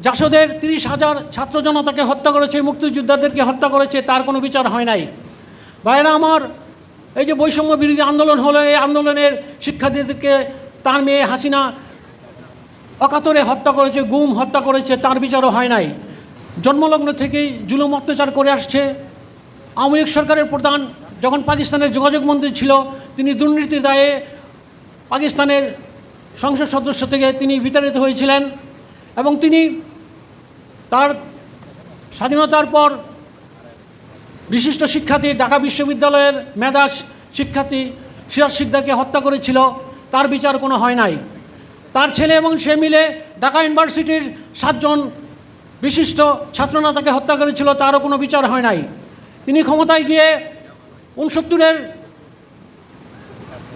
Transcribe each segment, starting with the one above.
জাসদের তিরিশ হাজার ছাত্র জনতাকে হত্যা করেছে, মুক্তিযোদ্ধাদেরকে হত্যা করেছে, তার কোনো বিচার হয় নাই। ভাইরা আমার, এই যে বৈষম্য বিরোধী আন্দোলন হলো, এই আন্দোলনের শিক্ষার্থীদেরকে তার মেয়ে হাসিনা অকাতরে হত্যা করেছে, গুম হত্যা করেছে, তার বিচারও হয় নাই। জন্মলগ্ন থেকেই জুলুম অত্যাচার করে আসছে। আওয়ামী লীগ সরকারের প্রধান যখন পাকিস্তানের যোগাযোগ মন্ত্রী ছিল, তিনি দুর্নীতির দায়ে পাকিস্তানের সংসদ সদস্য থেকে তিনি বিতাড়িত হয়েছিলেন। এবং তিনি তার স্বাধীনতার পর বিশিষ্ট শিক্ষার্থী, ঢাকা বিশ্ববিদ্যালয়ের মেধা শিক্ষার্থী সিরাজ সিকদারকে হত্যা করেছিল। তার বিচার কোনো হয় নাই। তার ছেলে এবং সে মিলে ঢাকা ইউনিভার্সিটির সাতজন বিশিষ্ট ছাত্রনেতাকে হত্যা করেছিল, তারও কোনো বিচার হয় নাই। তিনি ক্ষমতায় গিয়ে উনসত্তরের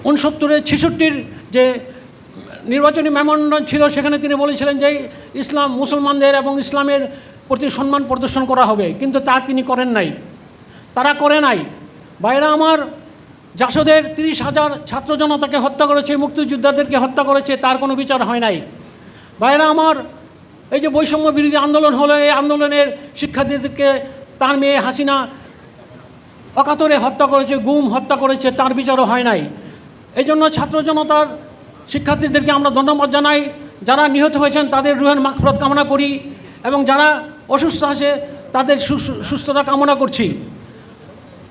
উনসত্তরের ছেষট্টির যে নির্বাচনী মেমোরান্ডাম ছিল, সেখানে তিনি বলেছিলেন যে ইসলাম মুসলমানদের এবং ইসলামের প্রতি সম্মান প্রদর্শন করা হবে, কিন্তু তা তিনি করেন নাই। তারা করে নাই। বাইরা আমার, জাসদের তিরিশ হাজার ছাত্র জনতাকে হত্যা করেছে, মুক্তিযোদ্ধাদেরকে হত্যা করেছে, তার কোনো বিচার হয় নাই। বাইরা আমার, এই যে বৈষম্য বিরোধী আন্দোলন হলো, এই আন্দোলনের শিক্ষার্থীদেরকে তার মেয়ে হাসিনা অকাতরে হত্যা করেছে, গুম হত্যা করেছে, তার বিচারও হয় নাই। এই জন্য ছাত্র জনতার শিক্ষার্থীদেরকে আমরা ধন্যবাদ জানাই। যারা নিহত হয়েছেন, তাদের রুহের মাগফরত কামনা করি এবং যারা অসুস্থ আছে, তাদের সুস্থতা কামনা করছি।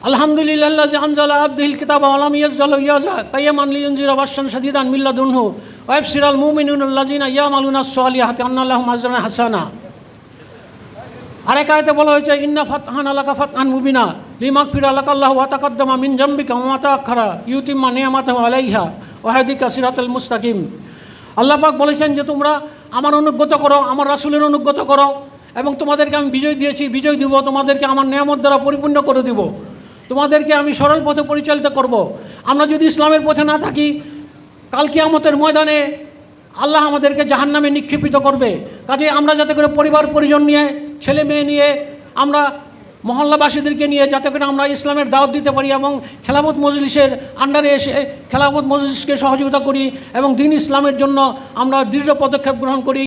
আলহামদুলিল্লাহ আনজালা আব্দিল কিতাব আলম ইয়াজাল ইয়াজা কাইয়ামান লিয়নজির আবাসান সাদিদান মিল্লাদুনহু ওয়েব সিরাল মুমিনুল্লাজিনা ইয়াম আলুনা সোয়ালিয়াহাতে আন্নাল্লাহ মাজরানা হাসানা। আরেক আয়তে বলা হয়েছে, ইন্না ফাতহান আলাকা ফাতহান মুবিনা লিমাক ফির আলাকাল্লাহ ওয়াতাকাদ্দামা মিন জাম্বিকা ওয়াতা আখারা ইউতিম্মা নিয়ামাত আলাইহা। ওয়াহাদিকা সিরাতুল মুস্তাকিম। আল্লাহ পাক বলেছেন যে তোমরা আমার অনুগত করো, আমার রাসুলের অনুগত করো এবং তোমাদেরকে আমি বিজয় দিয়েছি, বিজয় দিব, তোমাদেরকে আমার নিয়ামত দ্বারা পরিপূর্ণ করে দিব। তোমাদেরকে আমি সরল পথে পরিচালিত করব। আমরা যদি ইসলামের পথে না থাকি, কাল কিয়ামতের ময়দানে আল্লাহ আমাদেরকে জাহান্নামে নিক্ষেপিত করবে। কাজে আমরা যাতে করে পরিবার পরিজন নিয়ে ছেলে মেয়ে নিয়ে আমরা মহল্লাবাসীদেরকে নিয়ে যাতে করে আমরা ইসলামের দাওয়াত দিতে পারি এবং খেলাফত মজলিসের আন্ডারে এসে খেলাফত মজলিসকে সহযোগিতা করি এবং দিন ইসলামের জন্য আমরা দৃঢ় পদক্ষেপ গ্রহণ করি।